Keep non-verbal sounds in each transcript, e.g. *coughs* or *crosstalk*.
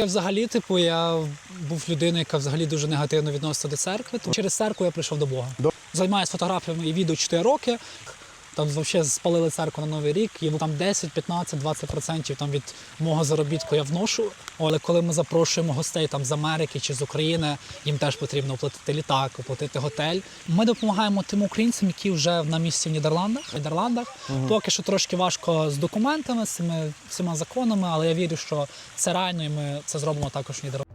Я взагалі, типу, я був людиною, яка взагалі дуже негативно відноситься до церкви. Тому через церкву я прийшов до Бога. Займаюся фотографіями і відео 4 роки. Там взагалі спалили церкву на новий рік, і там 10, 15, 20% там від мого заробітку я вношу. Але коли ми запрошуємо гостей там з Америки чи з України, їм теж потрібно оплатити літак, оплатити готель. Ми допомагаємо тим українцям, які вже на місці в Нідерландах. В Нідерландах поки що трошки важко з документами, з цими всіма законами, але я вірю, що це реально, і ми це зробимо також в Нідерландах.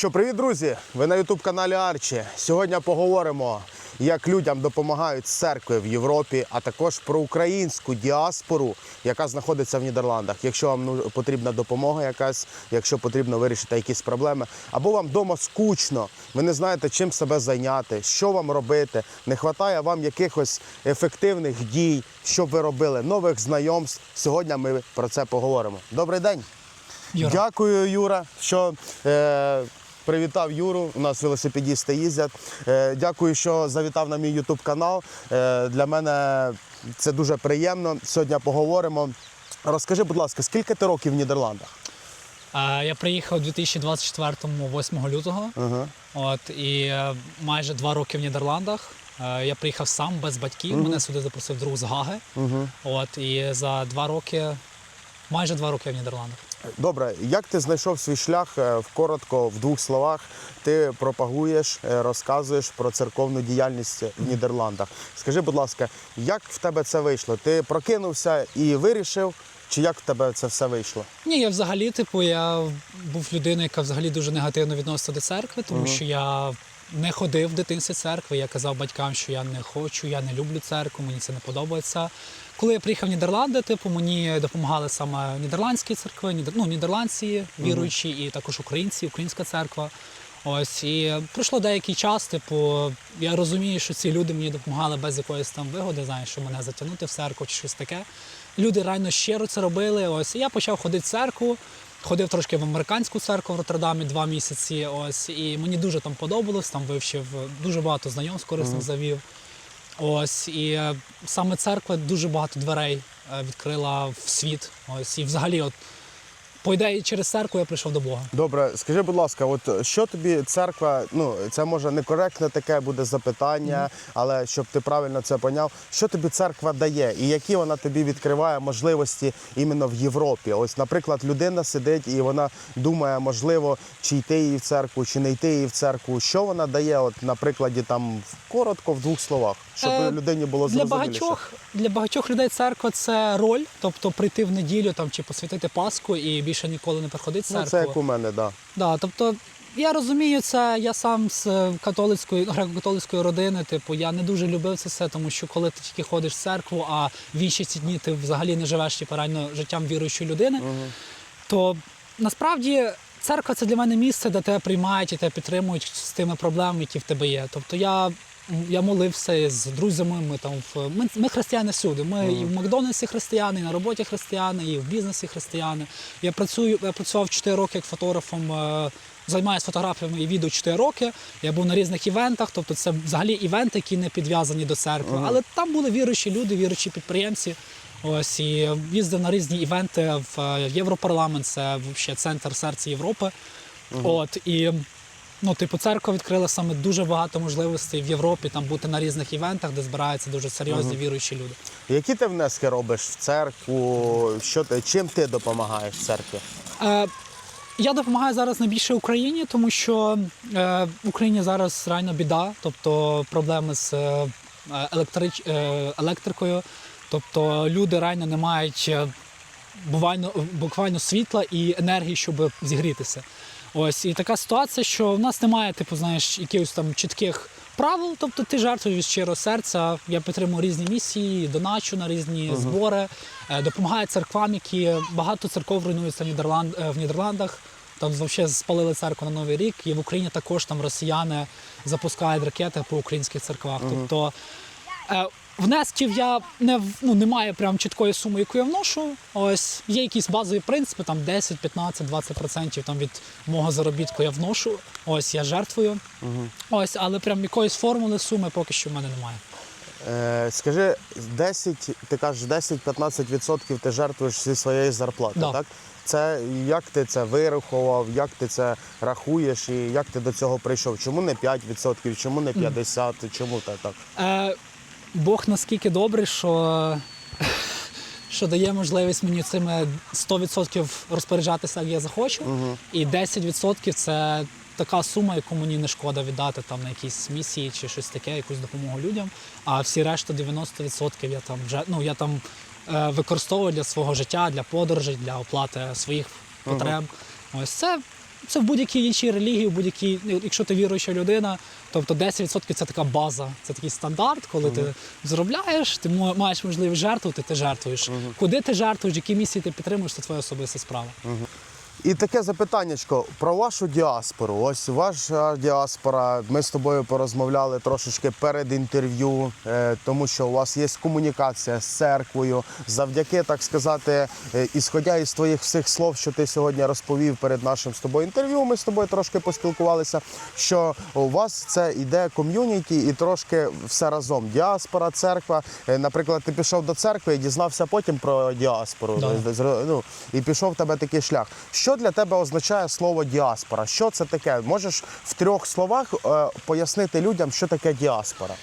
Що, привіт, друзі! Ви на Ютуб каналі Арчі. Сьогодні поговоримо, як людям допомагають церкви в Європі, а також про українську діаспору, яка знаходиться в Нідерландах. Якщо вам ну, потрібна допомога якась, якщо потрібно вирішити якісь проблеми, або вам вдома скучно, ви не знаєте, чим себе зайняти, що вам робити, не вистачає вам якихось ефективних дій, що б ви робили, нових знайомств. Сьогодні ми про це поговоримо. Добрий день! Юра. Дякую, Юра, що е, привітав Юру. У нас велосипедісти їздять. Е, дякую, що завітав на мій Ютуб канал. Е, для мене це дуже приємно. Сьогодні поговоримо. Розкажи, будь ласка, скільки ти років в Нідерландах? Я приїхав у 2024-му, 8 лютого. Ага. От і е, майже два роки в Нідерландах. Я приїхав сам без батьків. Мене сюди запросив друг з Гаги. Угу. От і за два роки, майже два роки я в Нідерландах. Добре, як ти знайшов свій шлях е, в коротко, в двох словах? Ти пропагуєш, е, розказуєш про церковну діяльність в Нідерландах. Скажи, будь ласка, як в тебе це вийшло? Ти прокинувся і вирішив, чи як в тебе це все вийшло? Ні, я взагалі, типу, я був людиною, яка взагалі дуже негативно відноситься до церкви, тому що я не ходив в дитинстві церкви. Я казав батькам, що я не хочу, я не люблю церкву, мені це не подобається. Коли я приїхав в Нідерланди, типу, мені допомагали саме нідерландські церкви, нідер... ну, нідерландці віруючі, і також українці, українська церква. Ось і пройшло деякий час. Типу, я розумію, що ці люди мені допомагали без якоїсь там вигоди, знаєш, що мене затягнути в церкву чи щось таке. Люди реально щиро це робили. Ось і я почав ходити в церкву. Ходив трошки в американську церкву в Роттердамі два місяці. Ось і мені дуже там подобалось. Там вивчив дуже багато знайомств корисних завів. Ось і е, саме церква дуже багато дверей е, відкрила в світ. Ось і взагалі, от по ідеї, через церкву я прийшов до Бога. Добре, скажи, будь ласка, от що тобі церква, ну це може некоректне таке буде запитання, але щоб ти правильно це поняв, що тобі церква дає і які вона тобі відкриває можливості іменно в Європі? Ось, наприклад, людина сидить і вона думає, можливо, чи йти їй в церкву, чи не йти їй в церкву. Що вона дає, от на прикладі там коротко в двох словах, щоб Е, людині було Для багатьох, для багатьох людей церква це роль, тобто прийти в неділю там чи посвятити Пасху і більше ніколи не приходити в Ну, церкву. це як у мене, да. Да, тобто я розумію це, я сам з е, католицької, греко-католицької родини, типу, я не дуже любив це все, тому що коли ти тільки ходиш в церкву, а в інші ці дні ти взагалі не живеш типу, реально життям віруючої людини, то насправді церква це для мене місце, де тебе приймають і тебе підтримують з тими проблемами, які в тебе є. Тобто я. Я молився з друзями. Ми там в ми, ми християни всюди. Ми і в Макдональдсі християни, і на роботі християни, і в бізнесі християни. Я працюю, я працював 4 роки як фотографом. е, Займаюся фотографіями і відео 4 роки. Я був на різних івентах, тобто це взагалі івенти, які не підв'язані до церкви. Але там були віруючі люди, віруючі підприємці. Ось і їздив на різні івенти в е, Європарламент, це взагалі центр серця Європи. От і ну, типу, церква відкрила саме дуже багато можливостей в Європі там бути на різних івентах, де збираються дуже серйозні віруючі люди. Які ти внески робиш в церкву? Що ти, чим ти допомагаєш церкві? Е, я допомагаю зараз найбільше Україні, тому що е, в Україні зараз реально біда, тобто проблеми з е, електрич, е, електрикою. Тобто люди реально не мають е, буквально, буквально світла і енергії, щоб зігрітися. Ось і така ситуація, що в нас немає, типу, знаєш, якихось там чітких правил, тобто ти жертвуєш від щирого серця. Я підтримую різні місії, доначу на різні збори, е, допомагаю церквам, які багато церков руйнуються в, Нідерланд, е, в Нідерландах. Там взагалі спалили церкву на Новий рік, і в Україні також там росіяни запускають ракети по українських церквах. Тобто е, внесків я не ну, немає прям чіткої суми, яку я вношу. Ось є якісь базові принципи, там 10, 15, 20% там від мого заробітку я вношу. Ось я жертвую. Ось, але прям якоїсь формули суми поки що в мене немає. Е, скажи, 10, ти кажеш, 10-15% ти жертвуєш зі своєї зарплати, Да. так? Це як ти це вирахував, як ти це рахуєш і як ти до цього прийшов? Чому не 5%, чому не 50%, чому так? так? Е, Бог наскільки добрий, що, що дає можливість мені цими 100% розпоряджатися, як я захочу. І 10% це така сума, яку мені не шкода віддати там на якісь місії чи щось таке, якусь допомогу людям. А всі решта 90% я там вже ну я там е, використовую для свого життя, для подорожей, для оплати своїх потреб. Ось це. Це в будь-якій іншій релігії, в будь-якій, якщо ти віруюча людина, тобто 10% це така база, це такий стандарт, коли ти зробляєш, ти маєш можливість жертвувати, ти жертвуєш. Куди ти жертвуєш, які місії ти підтримуєш, це твоя особиста справа. І таке запитаннячко про вашу діаспору. Ось ваша діаспора. Ми з тобою порозмовляли трошечки перед інтерв'ю, е, тому що у вас є комунікація з церквою. Завдяки, так сказати, е, ісходя із твоїх всіх слов, що ти сьогодні розповів перед нашим з тобою інтерв'ю. Ми з тобою трошки поспілкувалися. Що у вас це іде ком'юніті і трошки все разом. Діаспора, церква. Е, Наприклад, ти пішов до церкви і дізнався потім про діаспору. Да. Ну, і пішов в тебе такий шлях. Що для тебе означає слово діаспора? Що це таке? Можеш в трьох словах е, пояснити людям, що таке діаспора?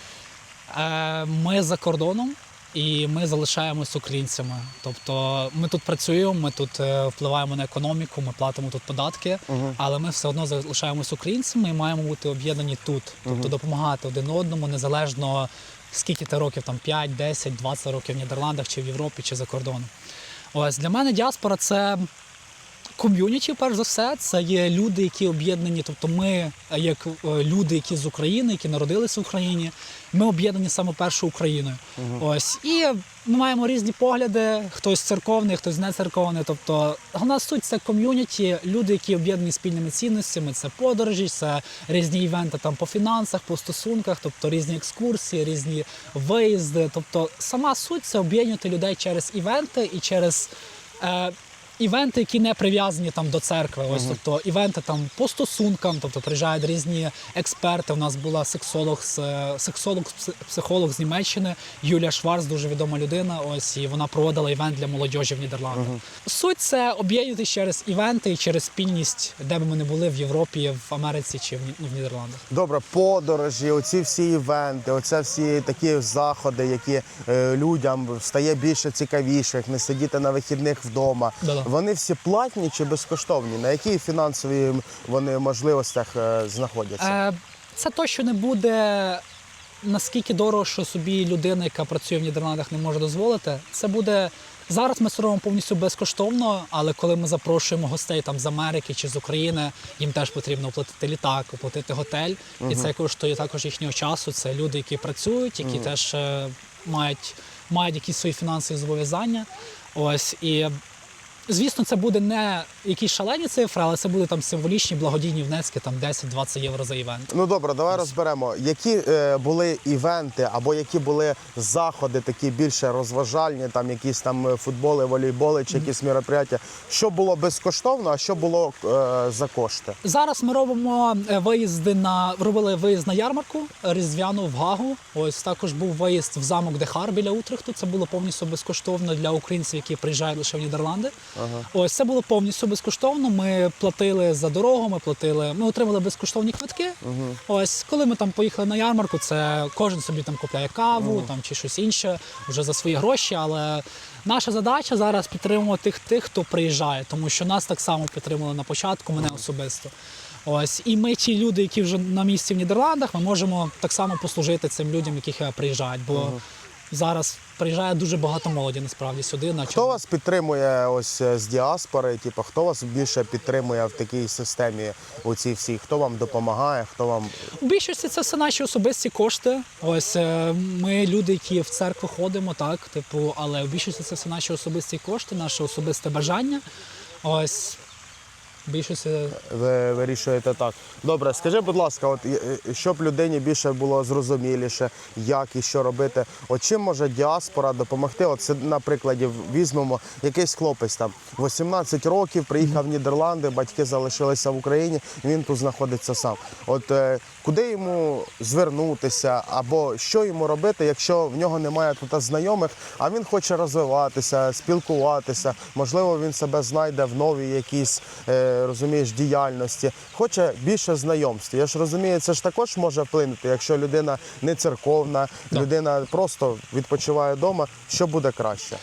Е, Ми за кордоном і ми залишаємось українцями. Тобто ми тут працюємо, ми тут е, впливаємо на економіку, ми платимо тут податки, але ми все одно залишаємось українцями і маємо бути об'єднані тут, тобто допомагати один одному незалежно скільки ти років, там 5, 10, 20 років в Нідерландах чи в Європі, чи за кордоном. Ось для мене діаспора це ком'юніті, перш за все, це є люди, які об'єднані. Тобто, ми, е, як е, люди, які з України, які народилися в Україні, ми об'єднані саме першою Україною. Ось і ми маємо різні погляди. Хтось церковний, хтось не церковний. Тобто, головна суть це ком'юніті, люди, які об'єднані спільними цінностями. Це подорожі, це різні івенти там по фінансах, по стосунках, тобто різні екскурсії, різні виїзди. Тобто, сама суть це об'єднувати людей через івенти і через. Івенти, які не прив'язані там до церкви, ось тобто івенти там по стосункам, тобто приїжджають різні експерти. У нас була сексолог, з е, сексолог, пси- психолог з Німеччини Юлія Шварц, дуже відома людина. Ось і вона проводила івент для молодіжі в Нідерландах. Суть це об'єднувати через івенти і через спільність, де би ми не були в Європі, в Америці чи в Ні- ну, в Нідерландах. Добре, подорожі, оці всі івенти, оце всі такі заходи, які е, людям стає більше цікавіших, не сидіти на вихідних вдома. Да-да. Вони всі платні чи безкоштовні? На якій фінансовій вони можливостях е, знаходяться? Е, це точно не буде наскільки дорого, що собі людина, яка працює в Нідерландах, не може дозволити. Це буде зараз. Ми це повністю безкоштовно, але коли ми запрошуємо гостей там з Америки чи з України, їм теж потрібно оплатити літак, оплатити готель, і це коштує також їхнього часу. Це люди, які працюють, які теж е, мають, мають якісь свої фінансові зобов'язання. Ось і Звісно, це буде не якісь шалені цифри, але це буде там символічні благодійні внески, там 10-20 євро за івент. Ну добре, давай розберемо, які е, були івенти або які були заходи, такі більше розважальні, там якісь там е, футболи, волейболи чи якісь мероприятия. Що було безкоштовно, а що було е, за кошти? Зараз ми робимо е, виїзди на робили виїзд на ярмарку різдвяну в Гагу. Ось також був виїзд в замок Дехар біля Утрехту. Це було повністю безкоштовно для українців, які приїжджають лише в Нідерланди. Ось це було повністю безкоштовно. Ми платили за дорогу, ми платили. Ми отримали безкоштовні квитки. Ось коли ми там поїхали на ярмарку, це кожен собі там купляє каву там чи щось інше вже за свої гроші. Але наша задача зараз підтримувати тих, тих, хто приїжджає, тому що нас так само підтримали на початку, мене особисто. Ось і ми, ті люди, які вже на місці в Нідерландах, ми можемо так само послужити цим людям, яких приїжджають. Бо зараз приїжджає дуже багато молоді насправді сюди. На Хто вас підтримує ось е, з діаспори? Типу, хто вас більше підтримує в такій системі? У цій всій? Хто вам допомагає? Хто вам У більшості це все наші особисті кошти. Ось е, ми люди, які в церкву ходимо, так, типу, але в більшості це все наші особисті кошти, наше особисте бажання. Ось в більшості ви вирішуєте так? Добре, скажи, будь ласка, от е, е, щоб людині більше було зрозуміліше, як і що робити. От чим може діаспора допомогти? От це на прикладі візьмемо якийсь хлопець там 18 років, приїхав в Нідерланди, батьки залишилися в Україні, він тут знаходиться сам. От е, куди йому звернутися, або що йому робити, якщо в нього немає тут знайомих, а він хоче розвиватися, спілкуватися, можливо, він себе знайде в новій якійсь е, розумієш діяльності, хоче більше знайомств. Я ж розумію, це ж також може вплинути, якщо людина не церковна, Так. людина просто відпочиває вдома, що буде краще.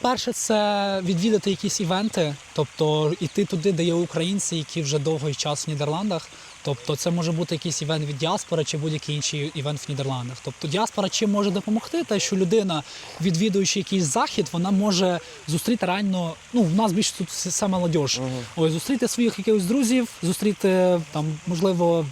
Перше, це відвідати якісь івенти, тобто йти туди, де є українці, які вже довгий час в Нідерландах. Тобто це може бути якийсь івент від діаспори чи будь-який інший івент в Нідерландах. Тобто діаспора чим може допомогти, те, що людина, відвідуючи якийсь захід, вона може зустріти реально. Ну, в нас більше тут саме молодіж. Ось зустріти своїх якихось друзів, зустріти там, можливо,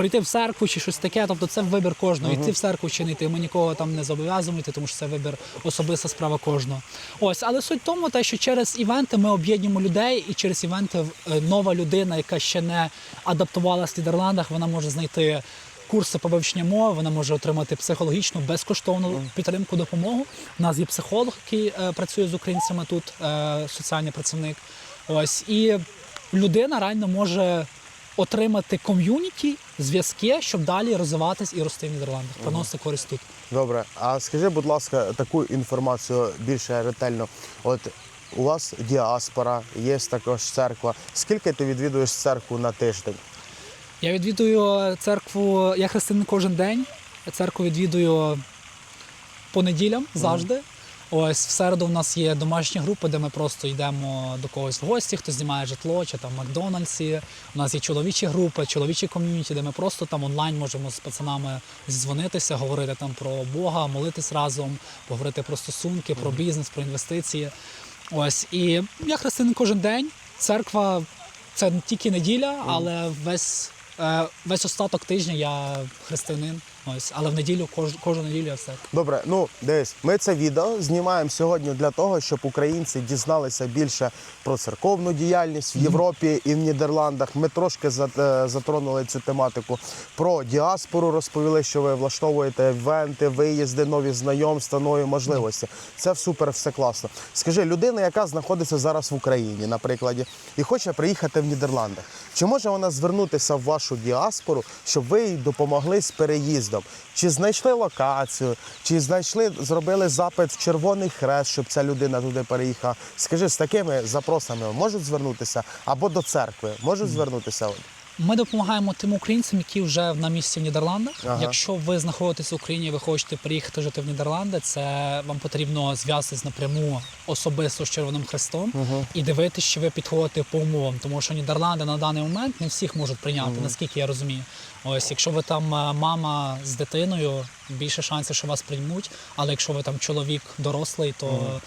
прийти в церкву чи щось таке. Тобто це вибір кожного. Йти в церкву чи не йти. Ми нікого там не зобов'язуємо йти, тому що це вибір особиста справа кожного. Ось, але суть в тому, те, що через івенти ми об'єднуємо людей, і через івенти е, нова людина, яка ще не адаптувалася в Нідерландах, вона може знайти. Курси по вивченню мови, вона може отримати психологічну безкоштовну підтримку, допомогу. У нас є психолог, який е, працює з українцями тут, е, соціальний працівник. Ось і людина реально може отримати ком'юніті, зв'язки, щоб далі розвиватись і рости в Нідерландах, приносити користь тут. Добре, а скажи, будь ласка, таку інформацію більше ретельно. От у вас діаспора, є також церква. Скільки ти відвідуєш церкву на тиждень? Я відвідую церкву, я християнин кожен день. Церкву відвідую по неділям завжди. Ось в середу в нас є домашні групи, де ми просто йдемо до когось в гості, хто знімає житло чи там Макдональдсі. У нас є чоловічі групи, чоловічі ком'юніті, де ми просто там онлайн можемо з пацанами зізвонитися, говорити там про Бога, молитись разом, поговорити про стосунки, про бізнес, про інвестиції. Ось і я християнин кожен день. Церква це не тільки неділя, але весь, е, весь остаток тижня я християнин. Ось, але в неділю кож, кожну неділю я в церкві. Добре, ну дивись, ми це відео знімаємо сьогодні для того, щоб українці дізналися більше про церковну діяльність в Європі і в Нідерландах. Ми трошки е, затронули цю тематику. Про діаспору розповіли, що ви влаштовуєте івенти, виїзди, нові знайомства, нові можливості. Це супер, все класно. Скажи, людина, яка знаходиться зараз в Україні, наприклад, і хоче приїхати в Нідерландах, чи може вона звернутися в вашу діаспору, щоб ви їй допомогли з переїздом? Чи знайшли локацію, чи знайшли, зробили запит в Червоний Хрест, щоб ця людина туди переїхала? Скажи, з такими запросами можуть звернутися або до церкви можуть звернутися? Ми допомагаємо тим українцям, які вже на місці в Нідерландах. Ага. Якщо ви знаходитесь в Україні, і ви хочете приїхати жити в Нідерланди, це вам потрібно зв'язатись напряму особисто з Червоним Хрестом і дивитися, що ви підходите по умовам, тому що Нідерланди на даний момент не всіх можуть прийняти, наскільки я розумію. Ось, якщо ви там е, мама з дитиною, більше шансів, що вас приймуть. Але якщо ви там чоловік дорослий, то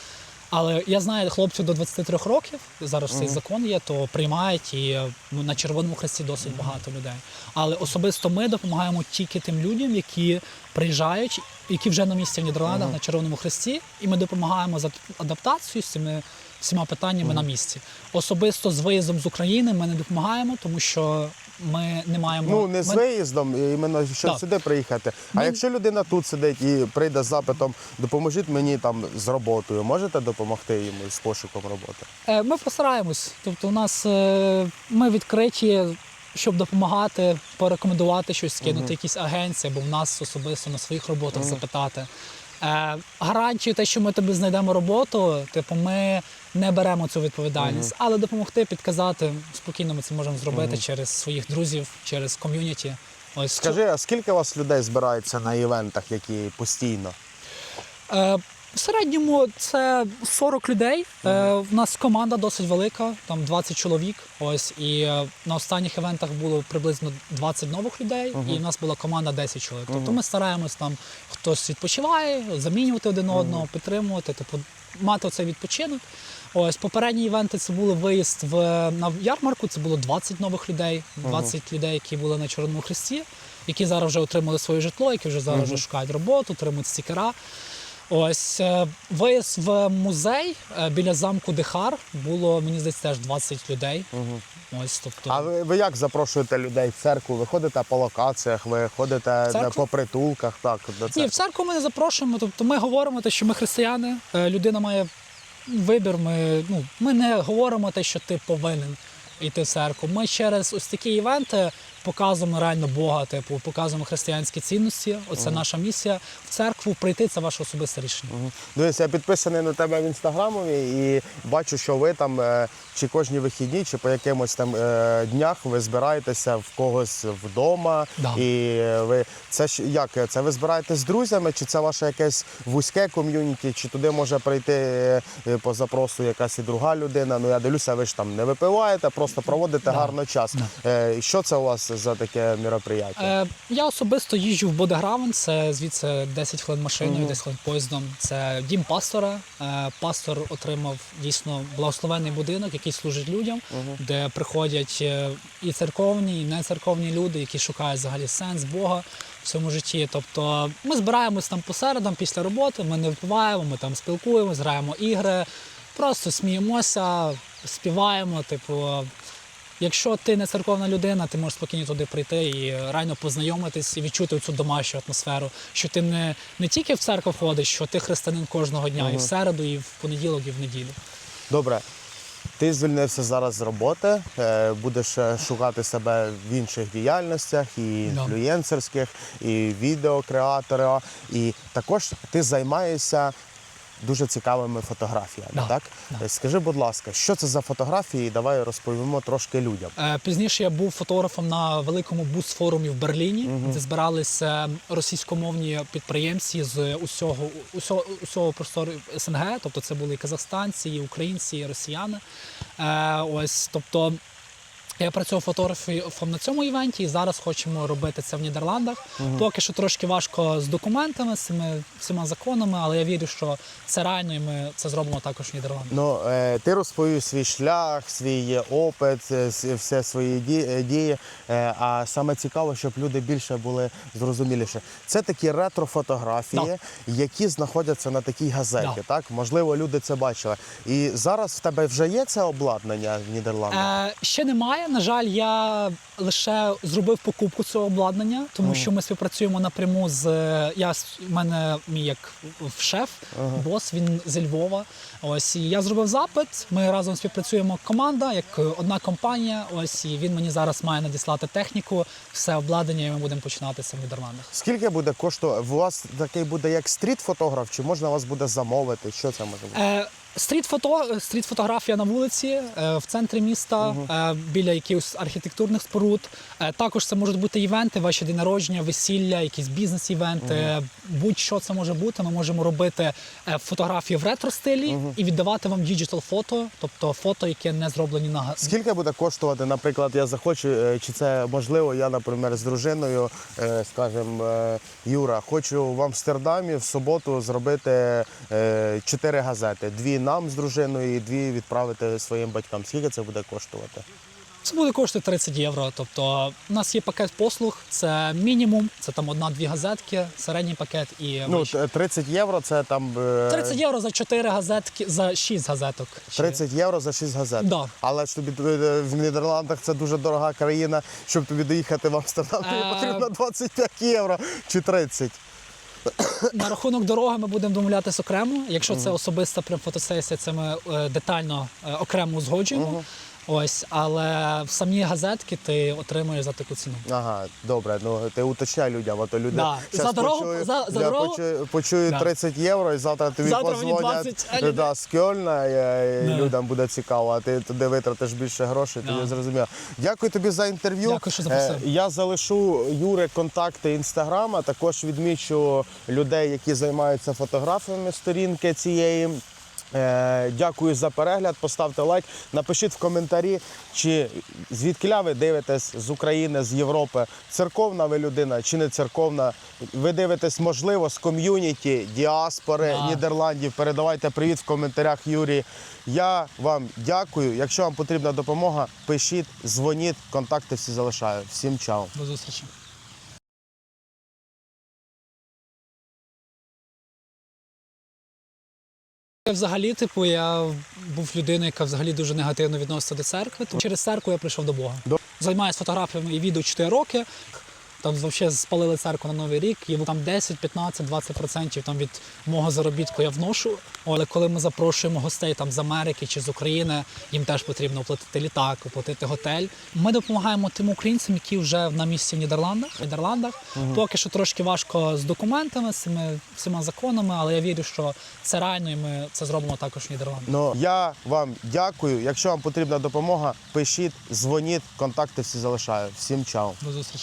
але я знаю хлопців до 23 років, зараз цей закон є, то приймають і ну, на Червоному Хресті досить багато людей. Але особисто ми допомагаємо тільки тим людям, які приїжджають, які вже на місці в Нідерландах на Червоному Хресті, і ми допомагаємо з адаптацією з цими всіма питаннями на місці. Особисто з виїздом з України ми не допомагаємо, тому що ми не маємо Ну не з ми- виїздом, іменно щоб Так. сюди приїхати. А Ми- якщо людина тут сидить і прийде з запитом, допоможіть мені там з роботою, можете допомогти йому з пошуком роботи? Е, Ми постараємось. Тобто, у нас е, ми відкриті, щоб допомагати, порекомендувати щось, скинути якісь агенції, або в нас особисто на своїх роботах запитати. Е, гарантію, те, що ми тобі знайдемо роботу, типу, ми не беремо цю відповідальність, але допомогти, підказати спокійно ми це можемо зробити через своїх друзів, через ком'юніті. Ось Скажи, а скільки у вас людей збирається на івентах, які постійно? Е, В середньому це 40 людей. Е, в нас команда досить велика, там 20 чоловік. Ось і е, на останніх івентах було приблизно 20 нових людей, і в нас була команда 10 чоловік. Тобто ми стараємось там хтось відпочиває, замінювати один одного, підтримувати, типу мати оцей відпочинок. Ось попередні івенти це були виїзд в на ярмарку. Це було 20 нових людей, 20 людей, які були на Чорному Хресті, які зараз вже отримали своє житло, які вже зараз вже шукають роботу, отримують стікера. Ось е, виїзд в музей е, біля замку Дихар було, мені здається, теж 20 людей. Ось, тобто, А ви, ви як запрошуєте людей в церкву? Ви ходите по локаціях, ви ходите церкву? по притулках, так, до Ні, церкви? в церкву ми не запрошуємо. Тобто ми говоримо те, що ми християни, е, людина має вибір. Ми, ну, ми не говоримо те, що ти повинен йти в церкву. Ми через ось такі івенти показуємо реально Бога, типу, показуємо християнські цінності. Оце наша місія. В церкву прийти це ваше особисте рішення. Мгм. Дивись, я підписаний на тебе в інстаграмові і бачу, що ви там е, чи кожні вихідні, чи по якимось там е, днях ви збираєтеся в когось вдома. Да. І ви це ж як це ви збираєтесь з друзями, чи це ваше якесь вузьке ком'юніті, чи туди може прийти е, по запросу якась і друга людина? Ну я дивлюся, ви ж там не випиваєте, просто проводите гарно час. Е, Що це у вас за таке мероприятие? Е, я особисто їжджу в Бодегравен, це звідси 10 хвилин машиною, 10 хвилин поїздом. Це дім пастора. Е, пастор отримав дійсно благословенний будинок, який служить людям, де приходять е, і церковні, і нецерковні люди, які шукають взагалі сенс Бога в цьому житті. Тобто ми збираємось там посередам після роботи, ми не впиваємо, ми там спілкуємось, граємо ігри, просто сміємося, співаємо, типу. Якщо ти не церковна людина, ти можеш спокійно туди прийти і реально познайомитись і відчути цю домашню атмосферу, що ти не, не тільки в церкву ходиш, що ти християнин кожного дня, і в середу, і в понеділок, і в неділю. Добре. Ти звільнився зараз з роботи, е, будеш е, шукати себе в інших діяльностях, і інфлюєнсерських, і відеокреатора. І також ти займаєшся дуже цікавими фотографіями. Да, Так? да. Е, Скажи, будь ласка, що це за фотографії? Давай розповімо трошки людям. Е, Пізніше я був фотографом на великому бус-форумі в Берліні, де збиралися російськомовні підприємці з усього, усього, усього простору СНГ, тобто це були і казахстанці, і українці, і росіяни. Е, ось, тобто я працював фотографом на цьому івенті і зараз хочемо робити це в Нідерландах. Поки що трошки важко з документами, з цими всіма законами, але я вірю, що це реально і ми це зробимо також в Нідерландах. Ну, е, ти розповів свій шлях, свій опит, е, все свої е, дії. Е, А саме цікаво, щоб люди більше були зрозуміліше. Це такі ретро-фотографії, які знаходяться на такій газеті. Да. Так, можливо, люди це бачили. І зараз в тебе вже є це обладнання в Нідерландах. Е, ще немає. На жаль, я лише зробив покупку цього обладнання, тому що ми співпрацюємо напряму з я в мене мій як шеф, бос. Він зі Львова. Ось і я зробив запит. Ми разом співпрацюємо команда, як одна компанія. Ось і він мені зараз має надіслати техніку, все обладнання, і ми будемо починатися в Нідерландах. Скільки буде коштувати? У вас такий буде як стріт-фотограф, чи можна вас буде замовити? Що це може бути? Е, Стріт фото стріт фотографія на вулиці е, в центрі міста е, біля якихось архітектурних споруд. Е, також це можуть бути івенти, ваші день народження, весілля, якісь бізнес-івенти. Будь-що це може бути. Ми можемо робити фотографії в ретро-стилі і віддавати вам діджитал фото, тобто фото, яке не зроблені на Скільки буде коштувати, наприклад, я захочу, чи це можливо, я, наприклад, з дружиною, скажімо, Юра, хочу в Амстердамі в суботу зробити чотири газети. Дві нам з дружиною і дві відправити своїм батькам. Скільки це буде коштувати? Це буде коштувати 30 євро. Тобто, у нас є пакет послуг, це мінімум, це там одна-дві газетки, середній пакет і Ну, вищий. 30 євро це там. е, 30 євро за 4 газетки, за 6 газеток. Чи- 30 євро за 6 газет. Да. Але ж тобі е, в Нідерландах це дуже дорога країна. Щоб тобі доїхати в Амстердам, тобі Е, потрібно 25 євро чи 30. *coughs* На рахунок дороги ми будемо домовлятися окремо. Якщо це особиста прям фотосесія, це ми е, детально е, окремо узгоджуємо. Ось, але в самі газетки ти отримуєш за таку ціну. Ага, добре. Ну ти уточняй людям, а то люди Да. щас За дорогу- почують, за- за дорогу- почую- почують Да. 30 євро, і завтра тобі Завтра мені позвонять 20, а люди- да, з Кьольна, і, і Да. людям буде цікаво, а ти туди витратиш більше грошей, Да. тоді зрозуміло. Дякую тобі за інтерв'ю. Дякую, що запросив. Е, Я залишу Юри контакти інстаграма. Також відмічу людей, які займаються фотографіями сторінки цієї. Е, Дякую за перегляд. Поставте лайк. Напишіть в коментарі, чи звідкиля ви дивитесь з України, з Європи. Церковна ви людина чи не церковна. Ви дивитесь, можливо, з ком'юніті, діаспори Да. Нідерландів. Передавайте привіт в коментарях Юрій. Я вам дякую. Якщо вам потрібна допомога, пишіть, дзвоніть, контакти всі залишаю. Всім чао. До зустрічі. Взагалі, типу, я був людиною, яка взагалі дуже негативно відноситься до церкви. Тому через церкву я прийшов до Бога. До- Займаюся фотографіями і відео 4 роки. Там взагалі спалили церкву на новий рік, і там 10, 15, 20% там від мого заробітку я вношу. Але коли ми запрошуємо гостей там з Америки чи з України, їм теж потрібно оплатити літак, оплатити готель. Ми допомагаємо тим українцям, які вже на місці в Нідерландах. В Нідерландах поки що трошки важко з документами, з цими всіма законами, але я вірю, що це реально, і ми це зробимо також в Нідерландах. Ну я вам дякую. Якщо вам потрібна допомога, пишіть, дзвоніть, контакти всі залишаю. Всім чао. До зустрічі.